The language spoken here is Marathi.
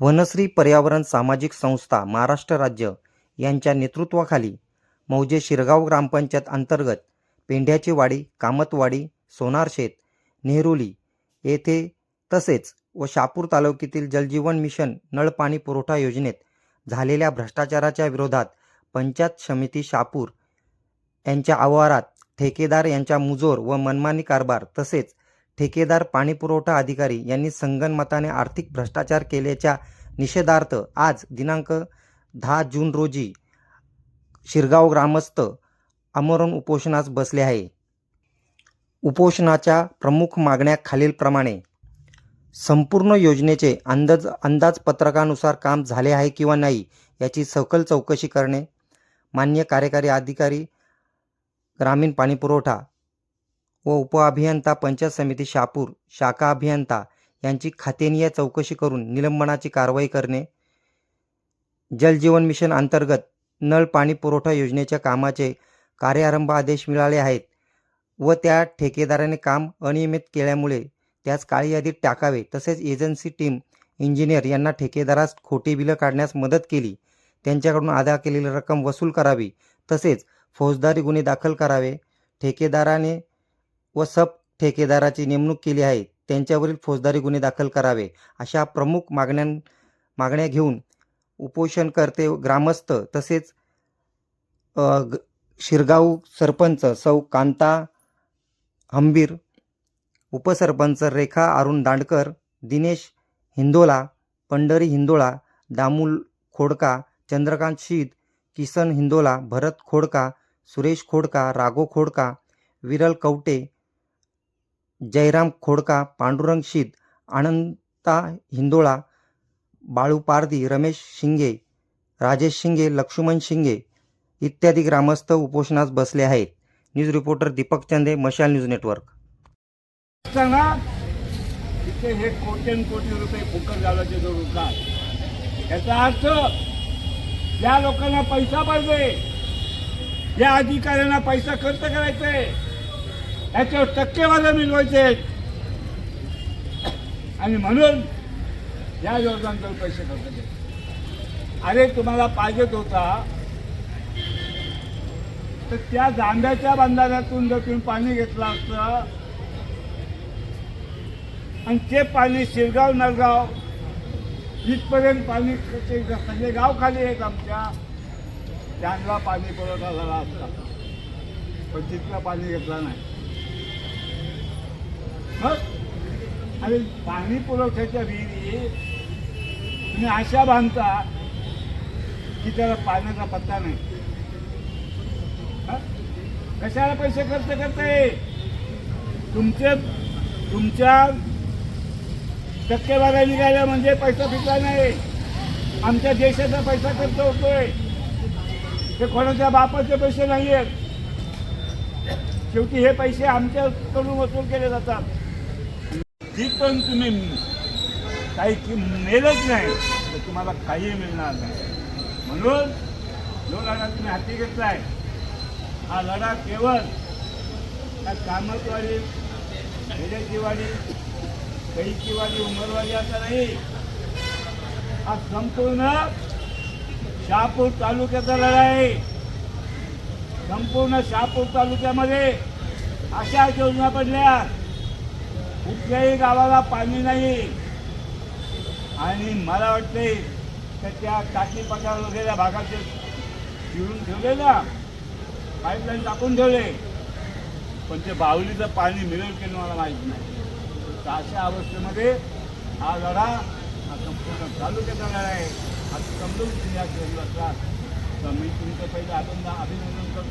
वनश्री पर्यावरण सामाजिक संस्था महाराष्ट्र राज्य यांच्या नेतृत्वाखाली मौजे शिरगाव ग्रामपंचायत अंतर्गत पेंढ्याची वाडी कामतवाडी सोनारशेत नेहरुली येथे तसेच व शापूर तालुक्यातील जलजीवन मिशन नळपाणी पुरवठा योजनेत झालेल्या भ्रष्टाचाराच्या विरोधात पंचायत समिती शापूर यांच्या आवारात ठेकेदार यांच्या मुजोर व मनमानी कारभार तसेच ठेकेदार पाणीपुरवठा अधिकारी यांनी संगनमताने आर्थिक भ्रष्टाचार केल्याच्या निषेधार्थ आज दिनांक दहा जून रोजी शिरगाव ग्रामस्थ आमरण उपोषणास बसले आहे. उपोषणाच्या प्रमुख मागण्या खालीलप्रमाणे. संपूर्ण योजनेचे अंदाज अंदाजपत्रकानुसार काम झाले आहे किंवा नाही याची सखल चौकशी करणे. मान्य कार्यकारी अधिकारी ग्रामीण पाणीपुरवठा व उपअभियंता पंचायत समिती शापूर शाखा अभियंता यांची खातेनीय चौकशी करून निलंबनाची कारवाई करणे जलजीवन मिशन अंतर्गत नळ पाणी पुरवठा योजनेच्या कामाचे कार्यारंभ आदेश मिळाले आहेत व त्या ठेकेदाराने काम अनियमित केल्यामुळे त्यास काळी यादीत टाकावे तसेच एजन्सी टीम इंजिनियर यांना ठेकेदारास खोटी बिलं काढण्यास मदत केली त्यांच्याकडून अदा केलेली रक्कम वसूल करावी तसेच फौजदारी गुन्हे दाखल करावे ठेकेदाराने व सब ठेकेदाराची नेमणूक केली आहे. त्यांच्यावरील फौजदारी गुन्हे दाखल करावे अशा प्रमुख मागण्यां मागण्या घेऊन उपोषणकर्ते ग्रामस्थ तसेच शिरगाव सरपंच सौ कांता हंबीर उपसरपंच रेखा अरुण दांडकर दिनेश हिंदोला पंढरी हिंदोळा दामूल खोडका चंद्रकांत शीद किसन हिंदोला भरत खोडका सुरेश खोडका राघो खोडका विरल कवटे जयराम खोडका पांडुरंग शीद अनंता हिंदोळा बाळू पारदी रमेश शिंगे राजेश शिंगे लक्ष्मण शिंगे इत्यादी ग्रामस्थ उपोषणास बसले आहेत. न्यूज रिपोर्टर दीपक चंदे मशाल न्यूज नेटवर्क. सांगा हे कोट्यन कोटी रुपये फुकट घालायचे जो रोजगार याचा अर्थ ज्या लोकांना पैसा पाहिजे या अधिकाऱ्यांना पैसा खर्च करायचे याच्यावर टक्केवारी मिळवायचे आणि म्हणून या योजनांवर पैसे खर्च अरे तुम्हाला पाहिजेत होता. तर त्या जांभ्याच्या बंधाऱ्यातून जर तुम्ही पाणी घेतलं असतं आणि ते पाणी शिरगाव नरगाव इथपर्यंत पाणी सगळे गाव खाली आहेत आमच्या. त्यांना पाणी पुरवठा झाला असता. पण तिथला पाणी घेतला नाही. मग आणि पाणी पुरवठ्याच्या विहिरी तुम्ही अशा बांधता की त्याला पाण्याचा पत्ता नाही. कशाला पैसे खर्च करताय? तुमचे तुमच्या टक्केवाऱ्या निघाल्या म्हणजे पैसा फिरला नाही. आमच्या देशाचा पैसा खर्च होतोय. ते कोणाच्या बापाचे पैसे नाही आहेत शेवटी हे पैसे आमच्याकडून वसूल केले जातात. ती पण तुम्ही काही कि मेलच नाही तर तुम्हाला काही मिळणार नाही. म्हणून जो लढा तुम्ही हाती घेतलाय हा लढा केवळ त्या कामतवाडी खेड्याची वाडी कैची वाडी उमरवाडी असा नाही हा संपूर्ण शहापूर तालुक्याचा लढा आहे. संपूर्ण शहापूर तालुक्यामध्ये अशा योजना पडल्या. कुठल्याही गावाला पाणी नाही. आणि मला वाटते तर त्या टाकी पठार वगैरे भागाचे चिरून ठेवले ना पाईपलाईन टाकून ठेवले. पण ते बाहुलीचं पाणी मिळेल की मला माहीत नाही. तर अशा अवस्थेमध्ये हा लढा हा संपूर्ण तालुक्याचा लढा आहे. हा समजून या या केंद्राचा तर मी तुमचं पहिलं आपण अभिनंदन करतो.